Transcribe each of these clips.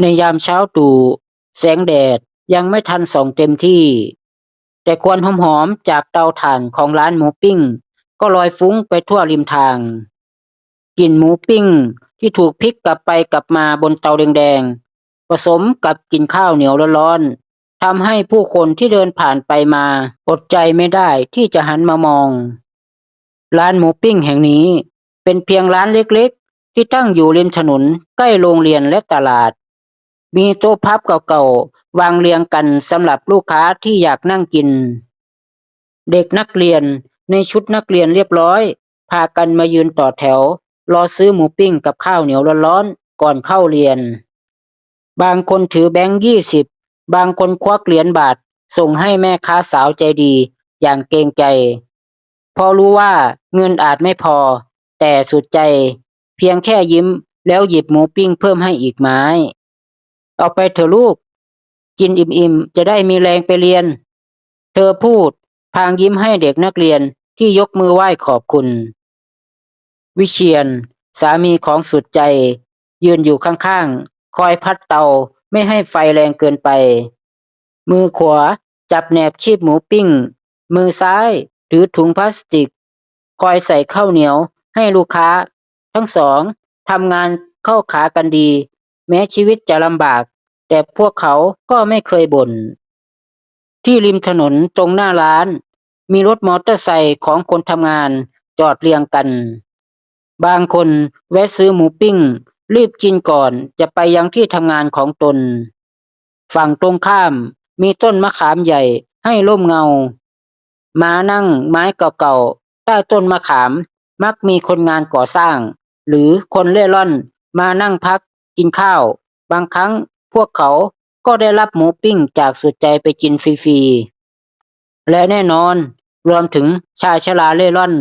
ในยามเช้าตรู่แสงแดดยังไม่ทันส่องเต็มที่ แต่ควันหอมๆจากเตาถ่านของร้านหมูปิ้ง ก็ลอยฟุ้งไปทั่วริมทางกลิ่นหมูปิ้งที่ถูกพลิกกลับไปกลับมาบนเตาแดงๆผสมกับกลิ่นข้าวเหนียวร้อนๆทำให้ผู้คนที่เดินผ่านไปมาอดใจไม่ได้ที่จะหันมามอง ร้านหมูปิ้งแห่งนี้เป็นเพียงร้านเล็กๆ ที่ตั้งอยู่ริมถนนใกล้โรงเรียนและตลาด มีโต๊ะพับเก่าๆ วางเรียงกันสำหรับลูกค้าที่อยากนั่งกิน เด็กนักเรียนในชุดนักเรียนเรียบร้อย พากันมายืนต่อแถว รอซื้อหมูปิ้งกับข้าวเหนียวร้อนๆ ก่อนเข้าเรียน บางคนถือแบงค์ยี่สิบบางคนควักเหรียญบาท ส่งให้แม่ค้าสาวใจดีอย่างเกรงใจ พอรู้ว่าเงินอาจไม่พอ แต่สุดใจ เพียงแค่ยิ้มแล้วหยิบหมูปิ้งเพิ่มให้อีกไม้ เอาไปเถอะลูก กินอิ่มๆ จะได้มีแรงไปเรียน เธอพูดพางยิ้มให้เด็กนักเรียนที่ยกมือไหว้ขอบคุณ วิเชียนสามีของสุดใจ ยืนอยู่ข้างๆ คอยพัดเตาไม่ให้ไฟแรงเกินไป มือขวาจับแหนบชีพหมูปิ้ง มือซ้ายถือถุงพลาสติก คอยใส่ข้าวเหนียวให้ลูกค้า ทั้งสองทำงานเข้าขากันดี แม้ชีวิตจะลำบาก แต่พวกเขาก็ไม่เคยบ่น ที่ริมถนนตรงหน้าร้าน มีรถมอเตอร์ไซค์ของคนทำงานจอดเรียงกัน บางคนแวะซื้อหมูปิ้ง รีบกินก่อนจะไปยังที่ทำงานของตน ฝั่งตรงข้ามมีต้นมะขามใหญ่ให้ร่มเงา มานั่งไม้เก่าๆ ใต้ต้นมะขาม มักมีคนงานก่อสร้าง หรือคนเล่ร่อนมานั่งพักกินข้าว บางครั้ง พวกเขาก็ได้รับหมูปิ้งจากสุดใจไปกินฟรีๆ และแน่นอนรวมถึงชายชราเล่ร่อน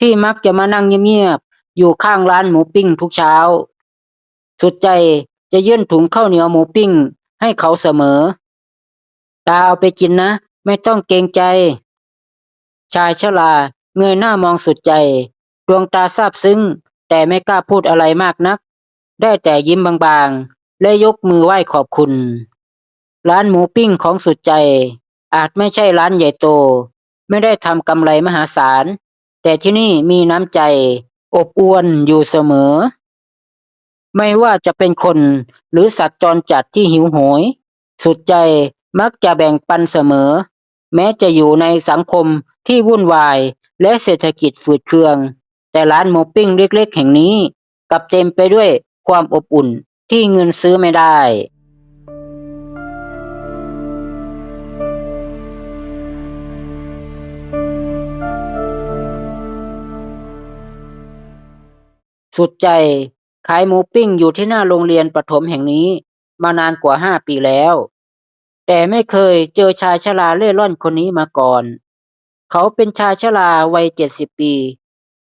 ที่มักจะมานั่งเงียบๆ อยู่ข้างร้านหมูปิ้งทุกเช้า สุดใจจะยื่นถุงข้าวเหนียวหมูปิ้งให้เขาเสมอ ตาเอาไปกินนะ ไม่ต้องเกรงใจ ชายชราเงยหน้ามองสุดใจ ดวงตาซาบซึ้ง แต่ไม่กล้าพูดอะไรมากนัก ได้แต่ยิ้มบางๆ และยกมือไหว้ขอบคุณ ร้านหมูปิ้งของสุดใจ อาจไม่ใช่ร้านใหญ่โต ไม่ได้ทำกำไรมหาศาล แต่ที่นี่มีน้ำใจ อบอวลอยู่เสมอ ไม่ว่าจะเป็นคนหรือสัตว์จรจัดที่หิวโหย สุดใจมักจะแบ่งปันเสมอ แม้จะอยู่ในสังคมที่วุ่นวายและเศรษฐกิจฝืดเคือง แต่ร้านหมูปิ้งเล็กๆ แห่งนี้กลับเต็มไปด้วยความอบอุ่น ที่เงินซื้อไม่ได้สุดใจขายหมูปิ้งอยู่ที่หน้าโรงเรียนประถมแห่งนี้มานานกว่าห้าปีแล้ว แต่ไม่เคยเจอชายชราเล่ร่อนคนนี้มาก่อน เขาเป็นชายชราวัยเจ็ดสิบปี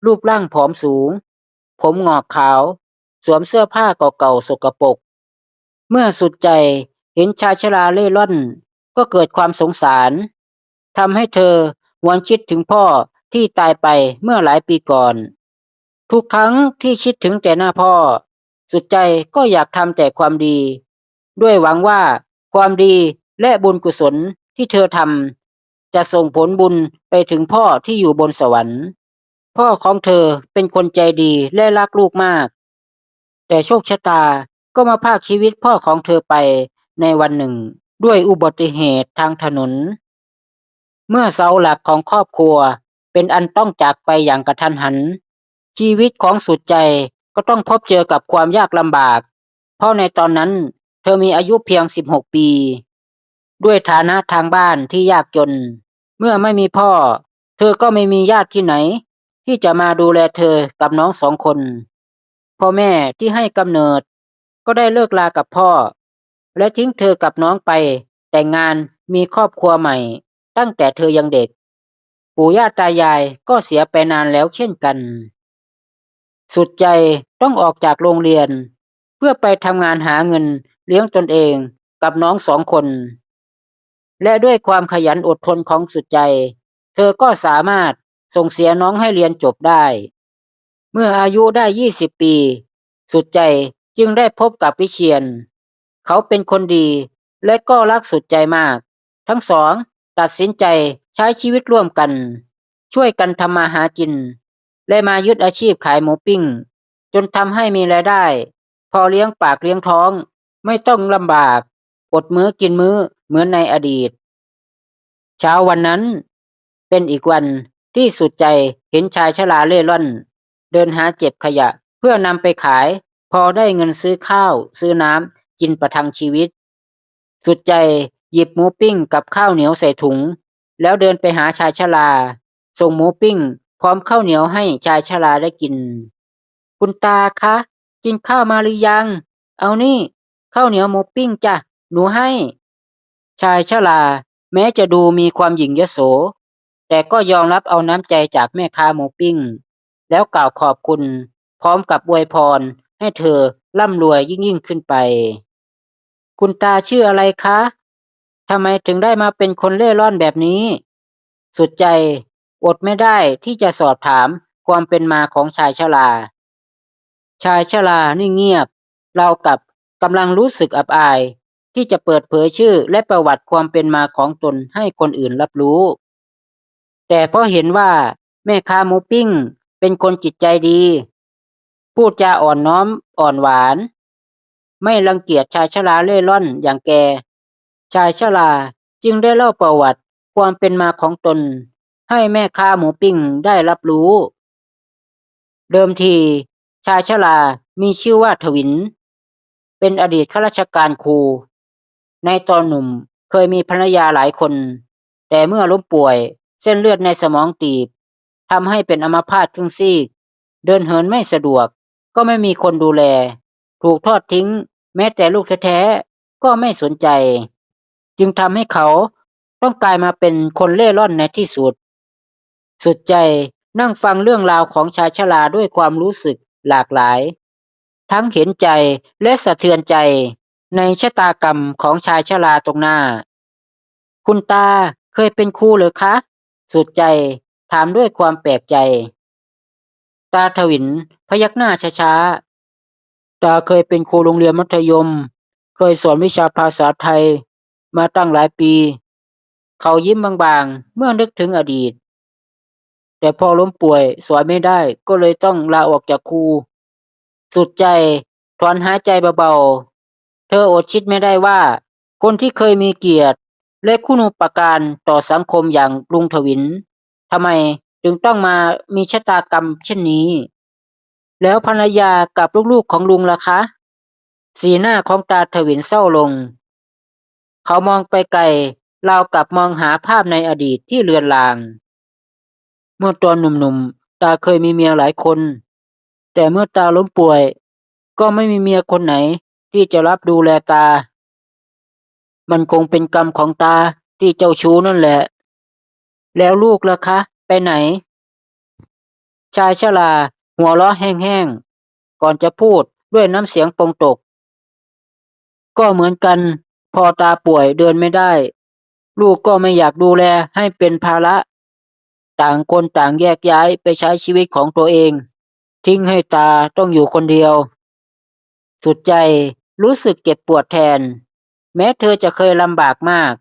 รูปร่างผอมสูง ผมหงอกขาว สวมเสื้อผ้าเก่าๆสกปรกเมื่อสุดใจเห็นชายชราเล่ร่อน ก็เกิดความสงสารทำให้เธอหวนคิดถึงพ่อที่ตายไปเมื่อหลายปีก่อน ทุกครั้งที่คิดถึงแต่หน้าพ่อ สุดใจก็อยากทำแต่ความดี ด้วยหวังว่าความดีและบุญกุศลที่เธอทำจะส่งผลบุญไปถึงพ่อที่อยู่บนสวรรค์ พ่อของเธอเป็นคนใจดีและรักลูกมาก แต่โชคชะตาก็มาพากชีวิตพ่อของเธอไปในวันหนึ่ง ด้วยอุบัติเหตุทางถนน เมื่อเสาหลักของครอบครัวเป็นอันต้องจากไปอย่างกระทันหัน ชีวิตของสุดใจก็ต้องพบเจอกับความยากลำบาก เพราะในตอนนั้นเธอมีอายุเพียง 16 ปี ด้วยฐานะทางบ้านที่ยากจน เมื่อไม่มีพ่อ เธอก็ไม่มีญาติที่ไหน ที่จะมาดูแลเธอกับน้องสองคน พ่อแม่ที่ให้กำเนิด ก็ได้เลิกลากับพ่อ และทิ้งเธอกับน้องไป แต่งงานมีครอบครัวใหม่ ตั้งแต่เธอยังเด็ก ปู่ย่าตายายก็เสียไปนานแล้วเช่นกัน สุดใจต้องออกจากโรงเรียน เพื่อไปทำงานหาเงินเลี้ยงตนเองกับน้องสองคน และด้วยความขยันอดทนของสุดใจ เธอก็สามารถส่งเสียน้องให้เรียนจบได้ เมื่ออายุได้20ปี สุดใจจึงได้พบกับวิเชียน เขาเป็นคนดีและก็รักสุดใจมาก ทั้งสองตัดสินใจใช้ชีวิตร่วมกัน ช่วยกันทำมาหากิน และมายึดอาชีพขายหมูปิ้ง จนทำให้มีรายได้ พอเลี้ยงปากเลี้ยงท้อง ไม่ต้องลำบาก อดมื้อกินมื้อเหมือนในอดีต เช้าวันนั้น เป็นอีกวันที่สุดใจเห็นชายชราเล่ร่อน เดินหาเจ็บขยะ เพื่อนำไปขาย พอได้เงินซื้อข้าว ซื้อน้ำกินประทังชีวิต สุดใจหยิบหมูปิ้งกับข้าวเหนียวใส่ถุง แล้วเดินไปหาชายชรา ส่งหมูปิ้ง พร้อมข้าวเหนียวให้ชายชราได้กิน คุณตาคะ กินข้าวมาหรือยัง เอานี่ข้าวเหนียวหมูปิ้งจ้ะหนูให้ ชายชราแม้จะดูมีความหยิ่งยโส แต่ก็ยอมรับเอาน้ำใจจากแม่ค้าหมูปิ้ง แล้วกล่าวขอบคุณ พร้อมกับอวยพร ให้เธอร่ำรวยยิ่งยิ่งขึ้นไป คุณตาชื่ออะไรคะทำไมถึงได้มาเป็นคนเล่ร่อนแบบนี้ สุดใจอดไม่ได้ที่จะสอบถามความเป็นมาของชายชรา ชายชรานิ่งเงียบ เรากับกำลังรู้สึกอับอาย ที่จะเปิดเผยชื่อและประวัติความเป็นมาของตนให้คนอื่นรับรู้ แต่เพราะเห็นว่าแม่ค้าหมูปิ้ง เป็นคนจิตใจดี พูดจาอ่อนน้อมอ่อนหวาน ไม่รังเกียจชายชราเล่ร่อนอย่างแก ชายชราจึงได้เล่าประวัติความเป็นมาของตน ให้แม่ค้าหมูปิ้งได้รับรู้ เดิมที ชายชรามีชื่อว่าทวิน เป็นอดีตข้าราชการครู ในตอนหนุ่มเคยมีภรรยาหลายคน แต่เมื่อล้มป่วยเส้นเลือดในสมองตีบ ทำให้เป็นอัมพาตครึ่งซีก เดินเหินไม่สะดวก ก็ไม่มีคนดูแล ถูกทอดทิ้ง แม้แต่ลูกแท้ๆก็ไม่สนใจ จึงทำให้เขาต้องกลายมาเป็นคนเล่ร่อนในที่สุด สุดใจนั่งฟังเรื่องราวของชายชราด้วยความรู้สึกหลากหลาย ทั้งเห็นใจและสะเทือนใจในชะตากรรมของชายชราตรงหน้า คุณตาเคยเป็นครูเหรือคะ สุดใจามด้วยความแปลกใจ ตาทวินพยักหน้าช้าๆ ตาเคยเป็นครูโรงเรียนมัธยม เคยสอนวิชาภาษาไทย มาตั้งหลายปี เขายิ้มบางๆ เมื่อนึกถึงอดีต แต่พอล้มป่วยสอนไม่ได้ก็เลยต้องลาออกจากครู สุดใจถอนหายใจเบาๆ เธออดคิดไม่ได้ว่า คนที่เคยมีเกียรติและคุณูปการต่อสังคมอย่างลุงทวิน ทำไมจึงต้องมามีชะตากรรมเช่นนี้ แล้วภรรยากับลูกๆของลุงล่ะคะ สีหน้าของตาทวินเศร้าลง เขามองไปไกลราวกับมองหาภาพในอดีตที่เลือนลาง เมื่อตอนหนุ่มๆ ตาเคยมีเมียหลายคน แต่เมื่อตาล้มป่วย ก็ไม่มีเมียคนไหนที่จะรับดูแลตา มันคงเป็นกรรมของตาที่เจ้าชู้นั่นแหละ แล้วลูกล่ะคะ ไปไหน ชายชราหัวเราะแห้งๆ ก่อนจะพูดด้วยน้ำเสียงปงตก ก็เหมือนกัน พอตาป่วยเดินไม่ได้ ลูกก็ไม่อยากดูแลให้เป็นภาระ ต่างคนต่างแยกย้ายไปใช้ชีวิตของตัวเอง ทิ้งให้ตาต้องอยู่คนเดียว สุดใจรู้สึกเก็บปวดแทน แม้เธอจะเคยลำบากมาก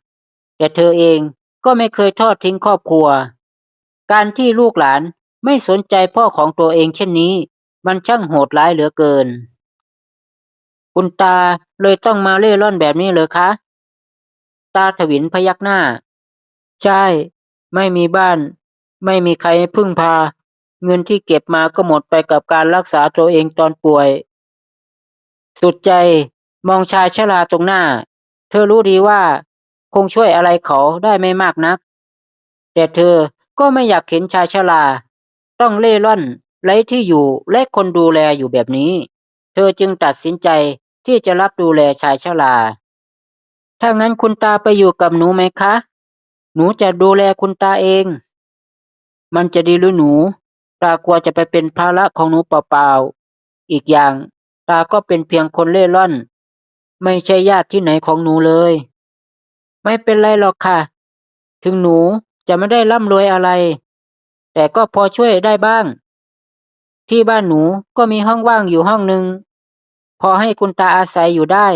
แต่เธอเอง ก็ไม่เคยทอดทิ้งครอบครัว การที่ลูกหลานไม่สนใจพ่อของตัวเองเช่นนี้ มันช่างโหดร้ายเหลือเกิน คุณตาเลยต้องมาเล่ร่อนแบบนี้เลยคะ ตาถวินพยักหน้า ใช่ ไม่มีบ้าน ไม่มีใครให้พึ่งพา เงินที่เก็บมาก็หมดไปกับการรักษาตัวเองตอนป่วย สุดใจมองชายชราตรงหน้า เธอรู้ดีว่า คงช่วยอะไรเขาได้ไม่มากนัก แต่เธอก็ไม่อยากเห็นชายชราต้องเล่ร่อนไร้ที่อยู่และคนดูแลอยู่แบบนี้ เธอจึงตัดสินใจที่จะรับดูแลชายชราถ้างั้นคุณตาไปอยู่กับหนูไหมคะ หนูจะดูแลคุณตาเอง มันจะดีหรือหนู ตากลัวจะไปเป็นภาระของหนูเปล่าๆ อีกอย่าง ตาก็เป็นเพียงคนเล่ร่อน ไม่ใช่ญาติที่ไหนของหนูเลย ไม่เป็นไรหรอกค่ะ ถึงหนูจะไม่ได้ร่ำรวยอะไร แต่ก็พอช่วยได้บ้าง ที่บ้านหนูก็มีห้องว่างอยู่ห้องหนึ่งพอให้คุณตาอาศัยอยู่ได้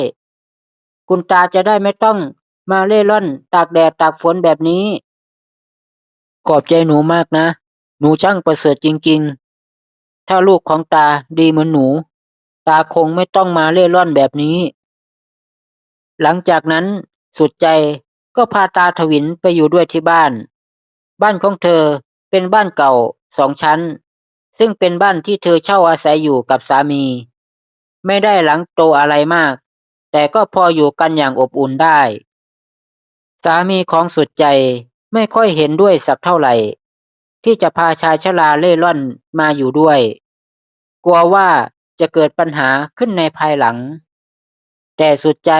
คุณตาจะได้ไม่ต้องมาเล่ร่อน ตากแดดตากฝนแบบนี้ ขอบใจหนูมากนะ หนูช่างประเสริฐจริง ๆ ถ้าลูกของตาดีเหมือนหนู ตาคงไม่ต้องมาเล่ร่อนแบบนี้ หลังจากนั้น สุดใจก็พาตาถวินไปอยู่ด้วยที่บ้าน บ้านของเธอเป็นบ้านเก่าสองชั้น ซึ่งเป็นบ้านที่เธอเช่าอาศัยอยู่กับสามี ไม่ได้หลังโตอะไรมาก แต่ก็พออยู่กันอย่างอบอุ่นได้ สามีของสุดใจไม่ค่อยเห็นด้วยสักเท่าไหร่ ที่จะพาชายชราเล่ร่อนมาอยู่ด้วย กลัวว่าจะเกิดปัญหาขึ้นในภายหลัง แต่สุดใจ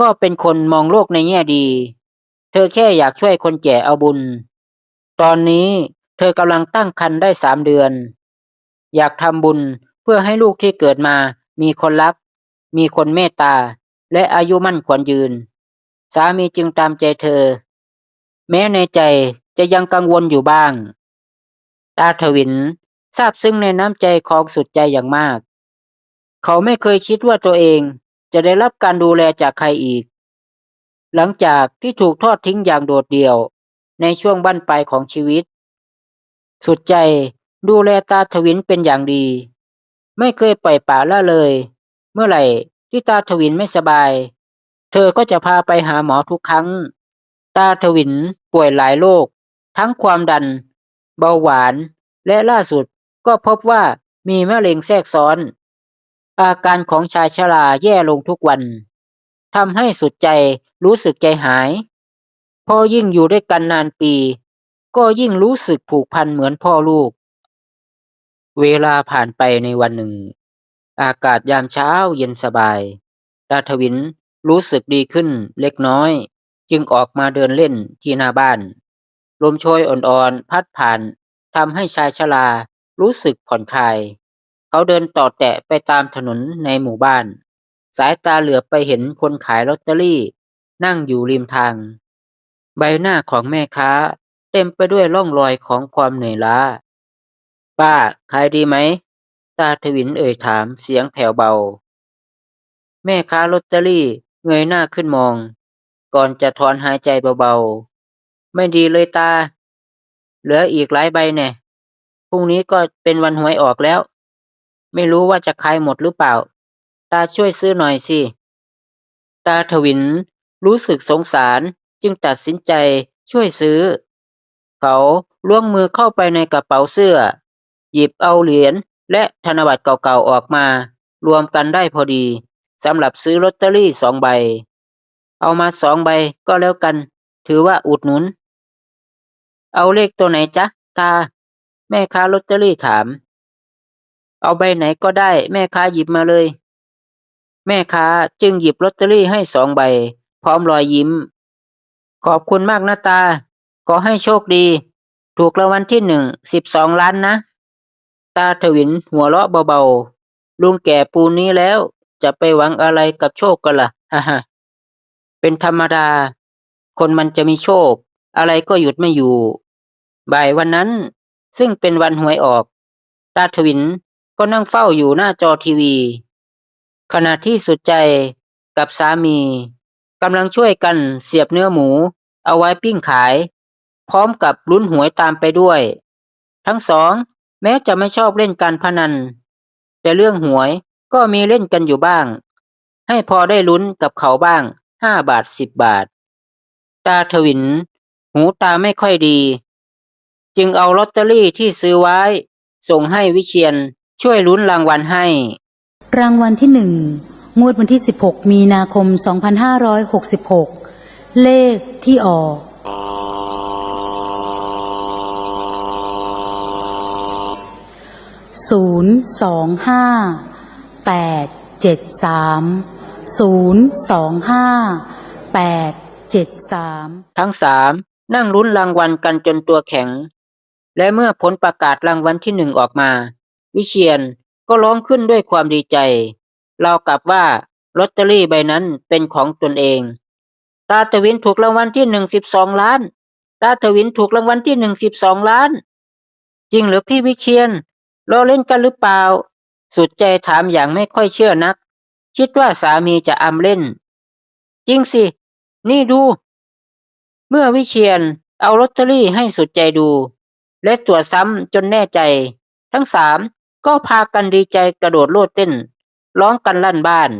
ก็เป็นคนมองโลกในแง่ดี เธอแค่อยากช่วยคนแก่เอาบุญ ตอนนี้เธอกำลังตั้งครรภ์ได้สามเดือน อยากทำบุญเพื่อให้ลูกที่เกิดมามีคนรัก มีคนเมตตา และอายุมั่นขวัญยืน สามีจึงตามใจเธอ แม้ในใจจะยังกังวลอยู่บ้าง ตาทวินซาบซึ้งในน้ำใจของสุดใจอย่างมาก เขาไม่เคยคิดว่าตัวเอง จะได้รับการดูแลจากใครอีก หลังจากที่ถูกทอดทิ้งอย่างโดดเดี่ยวในช่วงบั้นปลายของชีวิต สุดใจดูแลตาทวินเป็นอย่างดี ไม่เคยปล่อยป่าละเลย เมื่อไหร่ที่ตาทวินไม่สบาย เธอก็จะพาไปหาหมอทุกครั้ง ตาทวินป่วยหลายโรคทั้งความดัน เบาหวาน และล่าสุดก็พบว่ามีมะเร็งแทรกซ้อน อาการของชายชราแย่ลงทุกวันทำให้สุดใจรู้สึกใจหาย พอยิ่งอยู่ด้วยกันนานปี ก็ยิ่งรู้สึกผูกพันเหมือนพ่อลูก เวลาผ่านไปในวันหนึ่ง อากาศยามเช้าเย็นสบายดาทวินรู้สึกดีขึ้นเล็กน้อย จึงออกมาเดินเล่นที่หน้าบ้าน ลมโชยอ่อนๆพัดผ่านทำให้ชายชรารู้สึกผ่อนคลาย เขาเดินต่อแตะไปตามถนนในหมู่บ้าน สายตาเหลือบไปเห็นคนขายลอตเตอรี่ นั่งอยู่ริมทาง ใบหน้าของแม่ค้า เต็มไปด้วยร่องรอยของความเหนื่อยล้า ป้าขายดีไหม ตาทวินเอ่ยถามเสียงแผ่วเบา แม่ค้าลอตเตอรี่เงยหน้าขึ้นมอง ก่อนจะถอนหายใจเบาๆ ไม่ดีเลยตา เหลืออีกหลายใบแน่พรุ่งนี้ก็เป็นวันหวยออกแล้ว ไม่รู้ว่าจะขายหมดหรือเปล่า ตาช่วยซื้อหน่อยสิ ตาทวินรู้สึกสงสารจึงตัดสินใจช่วยซื้อ เขาล้วงมือเข้าไปในกระเป๋าเสื้อ หยิบเอาเหรียญและธนบัตรเก่าๆออกมา รวมกันได้พอดีสำหรับซื้อลอตเตอรี่สองใบ เอามาสองใบก็แล้วกัน ถือว่าอุดหนุน เอาเลขตัวไหนจ๊ะตา แม่ค้าลอตเตอรี่ถาม เอาใบไหนก็ได้ แม่ค้าหยิบมาเลย แม่ค้าจึงหยิบลอตเตอรี่ให้สองใบ พร้อมรอยยิ้ม ขอบคุณมากนะตา ขอให้โชคดี ถูกรางวัลที่หนึ่งสิบสองล้านนะ ตาทวินหัวเราะเบาๆ ลุงแก่ปูนี้แล้วจะไปหวังอะไรกับโชคกันล่ะฮ่าฮ่าเป็นธรรมดา คนมันจะมีโชค อะไรก็หยุดไม่อยู่ บ่ายวันนั้นซึ่งเป็นวันหวยออก ตาทวิน ก็นั่งเฝ้าอยู่หน้าจอทีวี ขณะที่สุดใจกับสามีกำลังช่วยกันเสียบเนื้อหมู เอาไว้ปิ้งขาย พร้อมกับลุ้นหวยตามไปด้วย ทั้งสอง แม้จะไม่ชอบเล่นการพนัน แต่เรื่องหวยก็มีเล่นกันอยู่บ้าง ให้พอได้ลุ้นกับเขาบ้างห้าบาทสิบบาท ตาทวิน หูตาไม่ค่อยดี จึงเอาลอตเตอรี่ที่ซื้อไว้ ส่งให้วิเชียน ช่วยลุ้นรางวัลให้ รางวัลที่หนึ่งงวดวันที่ 16 มีนาคม 2566 เลขที่ออก ศูนย์สองห้าแปดเจ็ดสามศูนย์สองห้าแปดเจ็ดสามทั้งสามนั่งลุ้นรางวัลกันจนตัวแข็ง และเมื่อผลประกาศรางวัลที่หนึ่งออกมา วิเชียนก็ร้องขึ้นด้วยความดีใจเราวกับว่าลอตเตอรี่ใบนั้นเป็นของตนเอง ตาทวินถูกรางวัลที่หนึ่งสิบสองล้าน ตาทวินถูกรางวัลที่หนึ่งสิบสองล้าน จริงหรือพี่วิเชียนเราเล่นกันหรือเปล่า สุดใจถามอย่างไม่ค่อยเชื่อนัก คิดว่าสามีจะอำเล่น จริงสิ นี่ดู เมื่อวิเชียนเอาลอตเตอรี่ให้สุดใจดู และตรวจซ้ำจนแน่ใจ ทั้งสาม ก็พากันดีใจกระโดดโลดเต้น ร้องกันลั่นบ้าน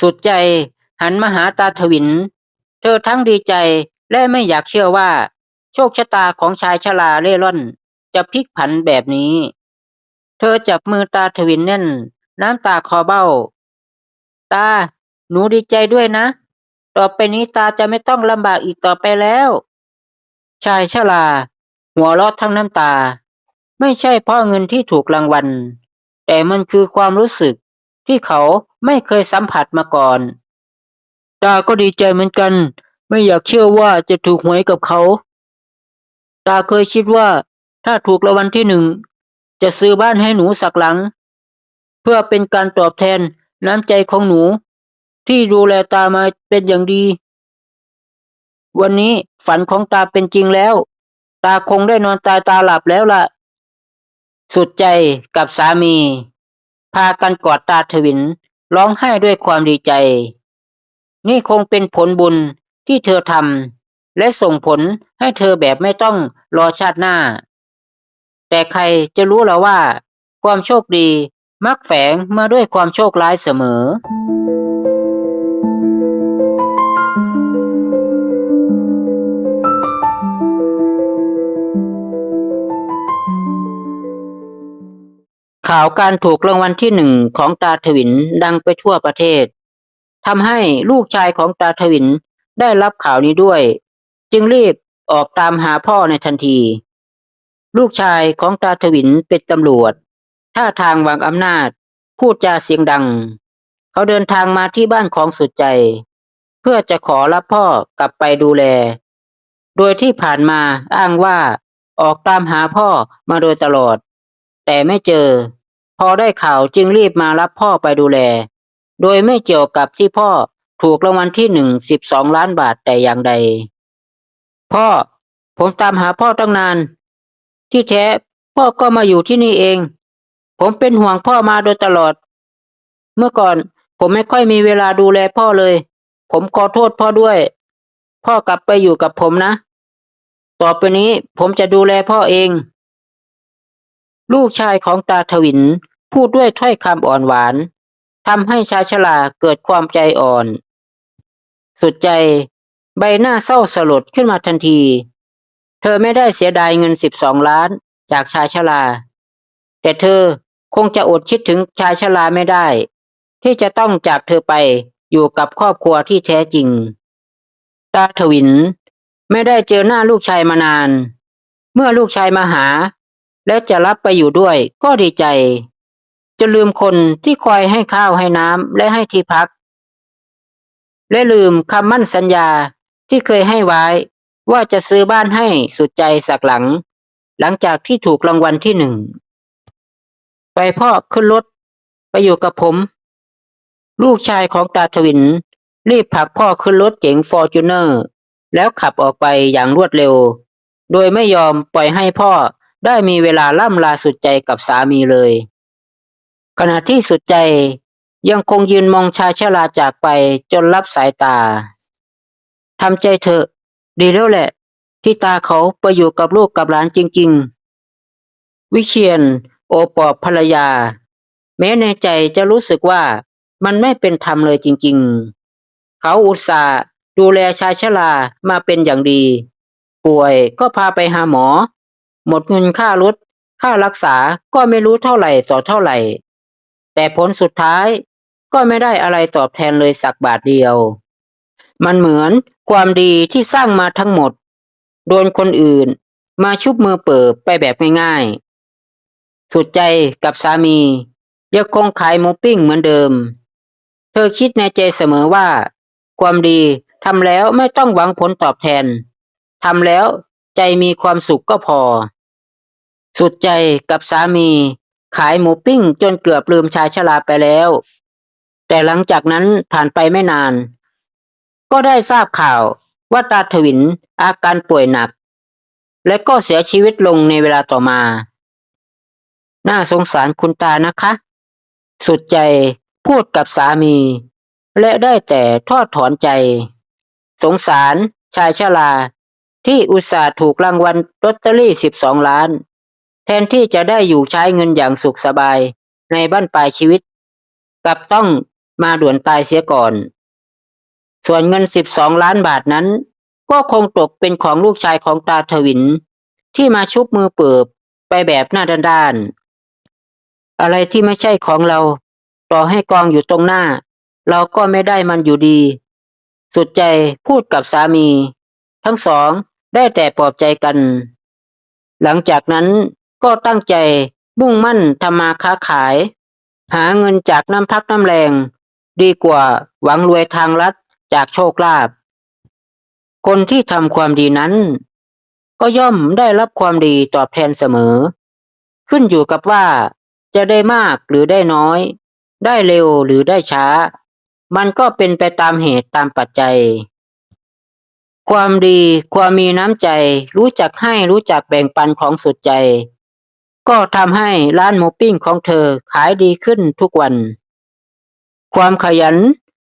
สุดใจหันมาหาตาทวิน เธอทั้งดีใจและไม่อยากเชื่อว่า โชคชะตาของชายชราเร่ร่อน จะพลิกผันแบบนี้ เธอจับมือตาทวินแน่น น้ำตาคอเบ้า ตา หนูดีใจด้วยนะ ต่อไปนี้ตาจะไม่ต้องลำบากอีกต่อไปแล้ว ชายชราหัวเราะทั้งน้ำตา ไม่ใช่เพราะเงินที่ถูกรางวัล แต่มันคือความรู้สึกที่เขาไม่เคยสัมผัสมาก่อน ตาก็ดีใจเหมือนกัน ไม่อยากเชื่อว่าจะถูกหวยกับเขา ตาเคยคิดว่าถ้าถูกรางวัลที่หนึ่ง จะซื้อบ้านให้หนูสักหลัง เพื่อเป็นการตอบแทนน้ำใจของหนู ที่ดูแลตามาเป็นอย่างดี วันนี้ฝันของตาเป็นจริงแล้ว ตาคงได้นอนตายตาหลับแล้วล่ะ สุดใจกับสามี พากันกอดตาทวินร้องไห้ด้วยความดีใจ นี่คงเป็นผลบุญที่เธอทำและส่งผลให้เธอแบบไม่ต้องรอชาติหน้า แต่ใครจะรู้ล่ะว่า ความโชคดีมักแฝงมาด้วยความโชคร้ายเสมอ ข่าวการถูกรางวัลที่หนึ่งของตาทวินดังไปทั่วประเทศทำให้ลูกชายของตาทวินได้รับข่าวนี้ด้วย จึงรีบออกตามหาพ่อในทันที ลูกชายของตาทวินเป็นตำรวจ ท่าทางวางอำนาจ พูดจาเสียงดัง เขาเดินทางมาที่บ้านของสุดใจ เพื่อจะขอรับพ่อกลับไปดูแล โดยที่ผ่านมาอ้างว่าออกตามหาพ่อมาโดยตลอด แต่ไม่เจอ อได้ข่าวจึงรีบมารับพ่อไปดูแล โดยไม่เกี่ยวกับที่พ่อถูกรางวัลที่หนึ่งสิบสองล้านบาทแต่อย่างใด พ่อ ผมตามหาพ่อตั้งนาน ที่แท้พ่อก็มาอยู่ที่นี่เอง ผมเป็นห่วงพ่อมาโดยตลอด เมื่อก่อนผมไม่ค่อยมีเวลาดูแลพ่อเลย ผมขอโทษพ่อด้วย พ่อกลับไปอยู่กับผมนะ ต่อไปนี้ผมจะดูแลพ่อเอง ลูกชายของตาทวิน พูดด้วยถ้อยคำอ่อนหวานทำให้ชายชราเกิดความใจอ่อน สุดใจ ใบหน้าเศร้าสลดขึ้นมาทันที เธอไม่ได้เสียดายเงินสิบสองล้านจากชายชรา แต่เธอคงจะอดคิดถึงชายชราไม่ได้ ที่จะต้องจากเธอไปอยู่กับครอบครัวที่แท้จริง ตาทวินไม่ได้เจอหน้าลูกชายมานาน เมื่อลูกชายมาหา และจะรับไปอยู่ด้วยก็ดีใจ จะลืมคนที่คอยให้ข้าวให้น้ำและให้ที่พัก และลืมคำมั่นสัญญาที่เคยให้ไว้ ว่าจะซื้อบ้านให้สุดใจสักหลัง หลังจากที่ถูกรางวัลที่หนึ่ง ไปพ่อขึ้นรถไปอยู่กับผม ลูกชายของตาทวิน รีบผลักพ่อขึ้นรถเก๋งฟอร์จูเนอร์แล้วขับออกไปอย่างรวดเร็ว โดยไม่ยอมปล่อยให้พ่อได้มีเวลาล่ำลาสุดใจกับสามีเลย ขณะที่สุดใจยังคงยืนมองชายชราจากไปจนรับสายตาทำใจเถอะ ดีแล้วแหละ ที่ตาเขาไปอยู่กับลูกกับหลานจริง ๆ วิเชียนโอปอบภรรยา แม้ในใจจะรู้สึกว่ามันไม่เป็นธรรมเลยจริง ๆ เขาอุตส่าห์ดูแลชายชรามาเป็นอย่างดี ป่วยก็พาไปหาหมอ หมดเงินค่ารถค่ารักษาก็ไม่รู้เท่าไหร่ต่อเท่าไหร่ แต่ผลสุดท้ายก็ไม่ได้อะไรตอบแทนเลยสักบาทเดียว มันเหมือนความดีที่สร้างมาทั้งหมด โดนคนอื่นมาชุบมือเปิบไปแบบง่ายๆ สุดใจกับสามี ยังคงขายหมูปิ้งเหมือนเดิม เธอคิดในใจเสมอว่า ความดีทำแล้วไม่ต้องหวังผลตอบแทนทำแล้วใจมีความสุขก็พอ สุดใจกับสามี ขายหมูปิ้งจนเกือบลืมชายชราไปแล้ว แต่หลังจากนั้นผ่านไปไม่นาน ก็ได้ทราบข่าวว่าตาทวินอาการป่วยหนัก และก็เสียชีวิตลงในเวลาต่อมา น่าสงสารคุณตานะคะ สุดใจพูดกับสามี และได้แต่ทอดถอนใจ สงสารชายชราที่อุตส่าห์ถูกรางวัลลอตเตอรี่สิบสองล้าน นที่จะได้อยู่ใช้เงินอย่างสุขสบายในบ้านปลายชีวิตกลับต้องมาด่วนตายเสียก่อน ส่วนเงินสิบสองล้านบาทนั้น ก็คงตกเป็นของลูกชายของตาทวิน ที่มาชุบมือเปิบไปแบบหน้าด้านๆอะไรที่ไม่ใช่ของเรา ต่อให้กองอยู่ตรงหน้า เราก็ไม่ได้มันอยู่ดี สุดใจพูดกับสามี ทั้งสองได้แต่ปลอบใจกัน หลังจากนั้น ก็ตั้งใจมุ่งมั่นทำมาค้าขาย หาเงินจากน้ำพักน้ำแรง ดีกว่าหวังรวยทางลัดจากโชคลาภคนที่ทำความดีนั้น ก็ย่อมได้รับความดีตอบแทนเสมอ ขึ้นอยู่กับว่าจะได้มากหรือได้น้อย ได้เร็วหรือได้ช้า มันก็เป็นไปตามเหตุตามปัจจัย ความดีความมีน้ำใจรู้จักให้รู้จักแบ่งปันของสุดใจ ก็ทำให้ร้านหมูปิ้งของเธอขายดีขึ้นทุกวัน ความขยัน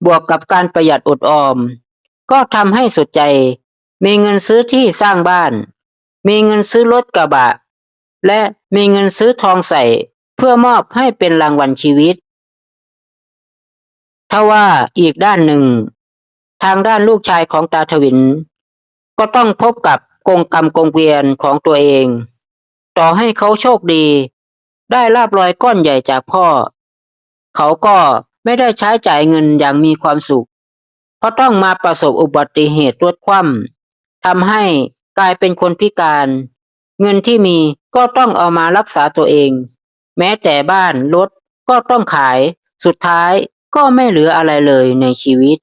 บวกกับการประหยัดอดออม ก็ทำให้สุดใจ มีเงินซื้อที่สร้างบ้าน มีเงินซื้อรถกระบะ และมีเงินซื้อทองใส่เพื่อมอบให้เป็นรางวัลชีวิตทว่าอีกด้านหนึ่ง ทางด้านลูกชายของตาทวิน ก็ต้องพบกับกงกรรมกงเวียนของตัวเอง ต่อให้เขาโชคดี ได้ลาบลอยก้อนใหญ่จากพ่อ เขาก็ไม่ได้ใช้จ่ายเงินอย่างมีความสุข เพราะต้องมาประสบอุบัติเหตุรถคว่ำทำให้กลายเป็นคนพิการ เงินที่มีก็ต้องเอามารักษาตัวเอง แม้แต่บ้านรถก็ต้องขาย สุดท้ายก็ไม่เหลืออะไรเลยในชีวิต